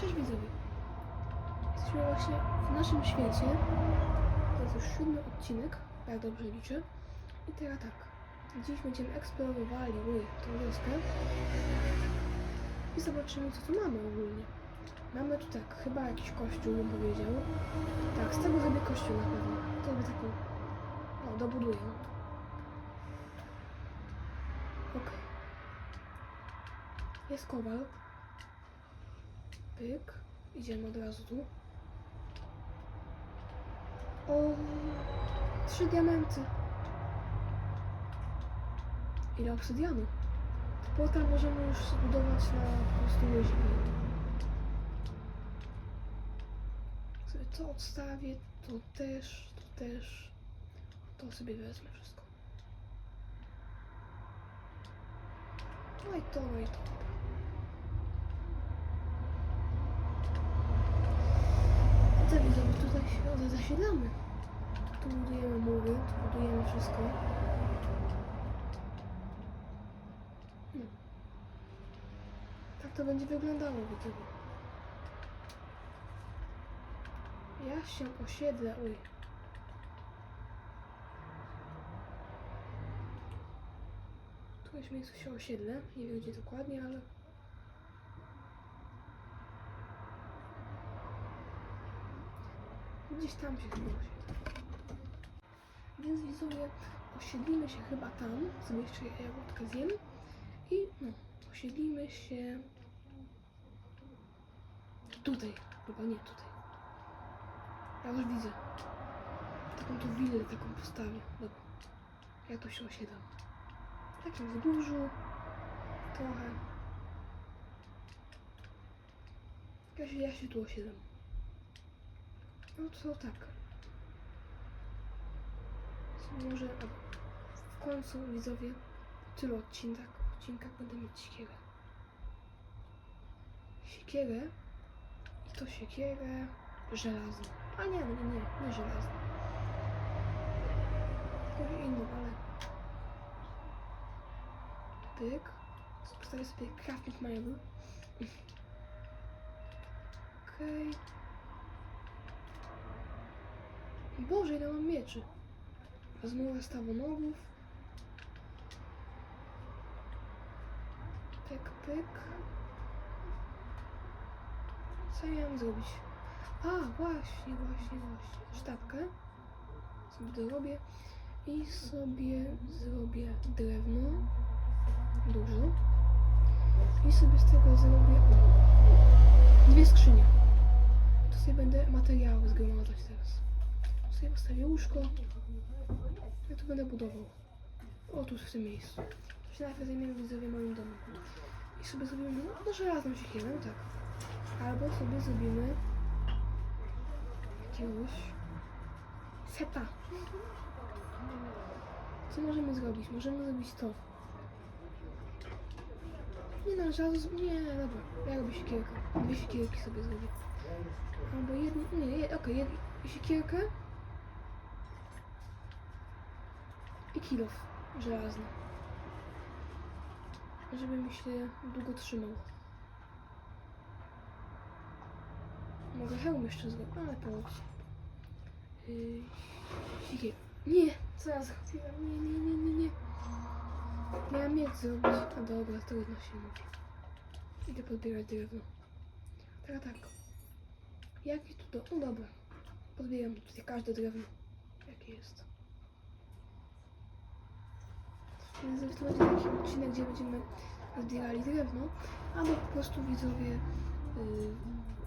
Cześć widzowie. Jesteśmy właśnie w naszym świecie. To jest już siódmy odcinek, jak dobrze liczę. I teraz tak. Dziś będziemy eksplorowali tą wioskę. I zobaczymy co tu mamy ogólnie. Mamy tu tak, chyba jakiś kościół bym powiedział. Tak, z tego zrobię kościół na pewno. To by taką... O, dobuduję. Okej. Jest kowal. Pyk. Idziemy od razu tu. O, trzy diamenty. Ile obsydianu? Potem możemy już zbudować na po prostu łyżwie. Sobie to odstawię, to też, to też. To sobie wezmę wszystko. No i to, no i to. Co widzowie, tutaj się zasiedlamy. Tu budujemy mury, tu budujemy wszystko. No. Tak to będzie wyglądało, widzowie. Ja się osiedlę, uj. Tu którymś miejscu się osiedlę, nie wiem gdzie dokładnie, ale Gdzieś tam się chyba osiedlę. Więc widzowie, osiedlimy się chyba tam. Sobie jeszcze jagódkę zjem. I no, osiedlimy się tutaj. Chyba nie tutaj. Ja już widzę. Taką tu willę, taką postawię. Dobra. Ja tu się osiedlam. W takim wzgórzu. Trochę. Ja się, ja się tu osiedlam. No to tak. Może w końcu widzowie tylu odcinkach, odcinkach będę mieć siekierę. Siekierę i to siekierę żelazną. A nie, nie, nie, nie żelazną. Jakąś inną, ale pyk. Postawię sobie crafting mebel. Okej. Boże, ile mam mieczy. Rozmowa stawonogów. Pyk, pyk. Co ja mam zrobić? A, właśnie, właśnie, właśnie. Sztabkę. Sobie dorobię. I sobie zrobię drewno. Dużo. I sobie z tego zrobię dwie skrzynie. To sobie będę materiały zgromadzać teraz sobie postawię łóżko. Ja tu będę budował. Otóż w tym miejscu. To się najpierw zajmiemy widzowie moim domem. I sobie zrobimy, no, no żelazną siekierę, no tak. Albo sobie zrobimy jakiegoś seta. Co możemy zrobić? Możemy zrobić to. Nie no, żelaz... Nie, dobra. Ja robię siekierkę. Dwie siekierki sobie zrobię. Albo jedno... Nie, okej, jedną siekierkę. I kilof żelazny. Żeby mi się długo trzymał. Mogę hełm jeszcze zrobić, ale po co? Yy. Nie! Co ja zrobiłem? Nie, nie, nie, nie, nie. Miałam mieć zrobić. A dobra, trudno się mówi. Idę podbierać drewno. Teraz tak. Jaki tu do... No dobra. Podbieram tutaj każde drewno. Jakie jest. Więc to będzie taki odcinek, gdzie będziemy zbierali drewno, albo po prostu widzowie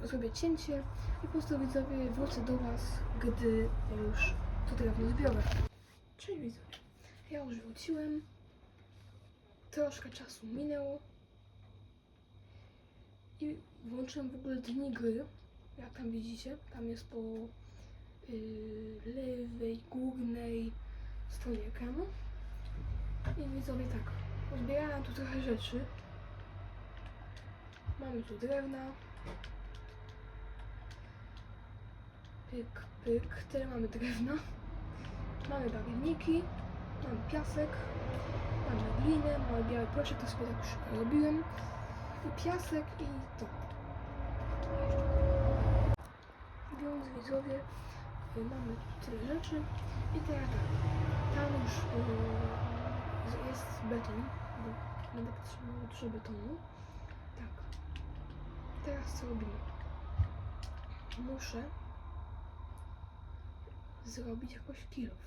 yy, zrobię cięcie i po prostu widzowie wrócę do Was, gdy już to drewno zbiorę. Cześć widzowie, ja już wróciłem, troszkę czasu minęło i włączyłem w ogóle dni gry, jak tam widzicie, tam jest po yy, lewej, górnej stronie ekranu. I widzowie tak, pozbierałam tu trochę rzeczy. Mamy tu drewna. Pyk, pyk, tyle mamy drewna. Mamy barwniki, mamy piasek, mamy glinę, mamy biały proszek, to sobie tak szybko robiłem. I piasek i to. widzowie, y, mamy tyle rzeczy i teraz tak, tam już y, jest beton, bo będę potrzebował dużo betonu. Tak. Teraz co robimy? Muszę zrobić jakoś kilof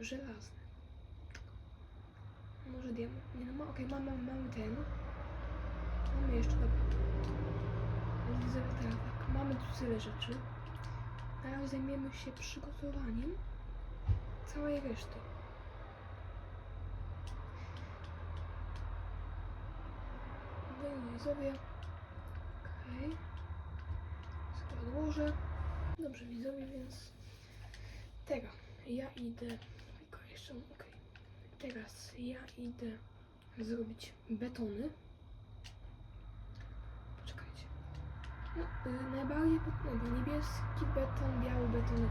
żelazny. Może diament. Nie no, ma- okej, mamy, mamy ten. Mamy jeszcze, dobra. Widzowie, teraz tak, mamy tu tyle rzeczy. Teraz zajmiemy się przygotowaniem całej reszty. No i widzowie. Okej. Sobie odłożę. Dobrze widzowie, więc teraz ja idę. Jeszcze, okej. Teraz ja idę zrobić betony. Poczekajcie. No, y, najbardziej no, niebieski beton, biały beton, y,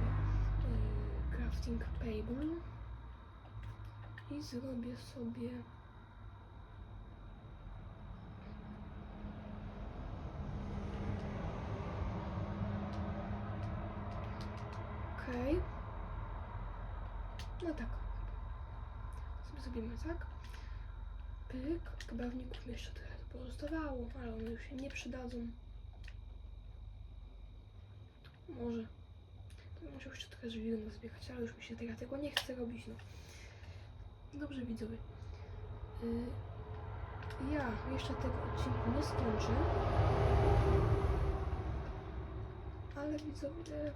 crafting table. I zrobię sobie Okej. No tak. Zrobimy tak. Pyk. Barwników mi jeszcze trochę pozostawało, ale one już się nie przydadzą. Może. To musiał jeszcze trochę żwirno zbierać, ale już mi się teraz tego nie chce robić, no. Dobrze widzowie. Y, ja jeszcze tego odcinku nie skończę. Ale widzowie,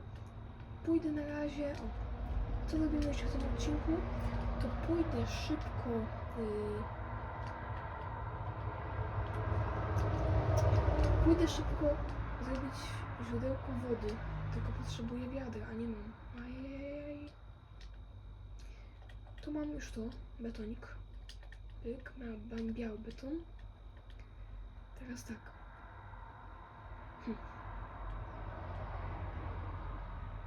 pójdę na razie. O, co robimy jeszcze w tym odcinku? To pójdę szybko. y, pójdę szybko zrobić źródełko wody. Tylko potrzebuję wiadra, a nie mam. Ajajaj. Tu mam już to, betonik. Pyk, mam biały beton. Teraz tak. Hm.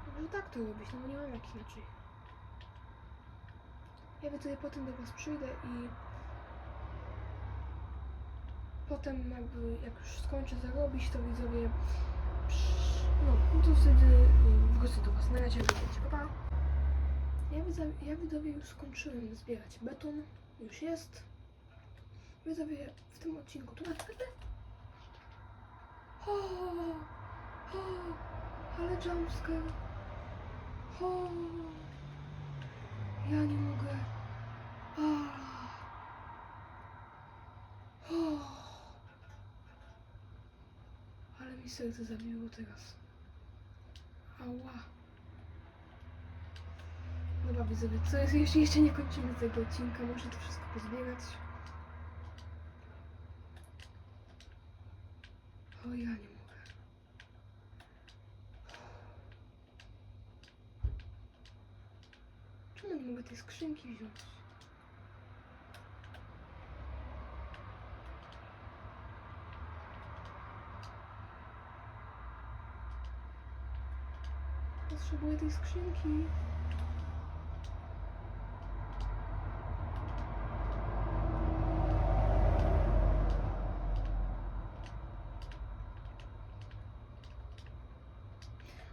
Może tak to robić, no nie mam jak inaczej. Ja widzowie potem do was przyjdę i potem jakby jak już skończę zarobić, to widzowie no, no to wtedy y, wrócę do was. Na razie widzicie, pa, pa. Ja widzowie, ja widzowie już skończyłem zbierać beton, już jest. Widzowie w tym odcinku tu naprawdę o, o, ale jumpscare. O, ja nie mogę. A. O. Ale mi serce zabiło teraz. Ała. Dobra widzowie, co jest? Jeszcze, jeszcze nie kończymy tego odcinka, muszę to wszystko pozbierać. O, ja nie mogę. Czemu nie mogę tej skrzynki wziąć? Potrzebuję tej skrzynki.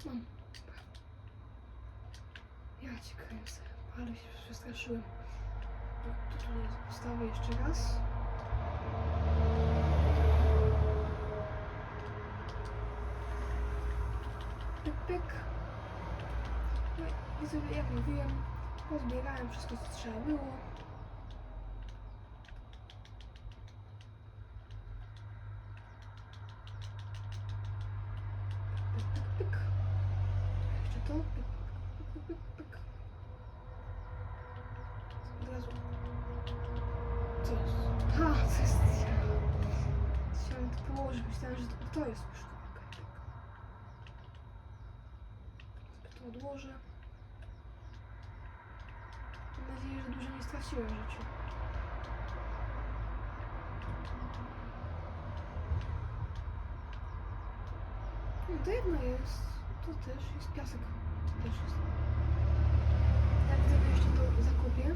Mam. Ja cię kręcę, ale się przestraszyłem. Tutaj jeszcze raz. Pyk. I widzowie, jak mówiłem, pozbierałem wszystko, co trzeba było. Sobie odłożę. Mam nadzieję, że dużo nie straciłem rzeczy. No to jedno jest. To też jest piasek. To też jest. Jak sobie jeszcze to zakopię.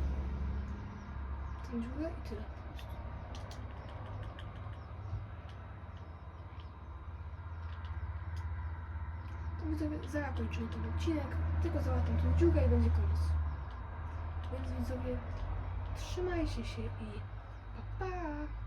Tę dziurę i tyle po prostu. To widzowie, ten odcinek, tylko załatam tą dziurę i będzie koniec. Więc widzowie, trzymajcie się i pa pa!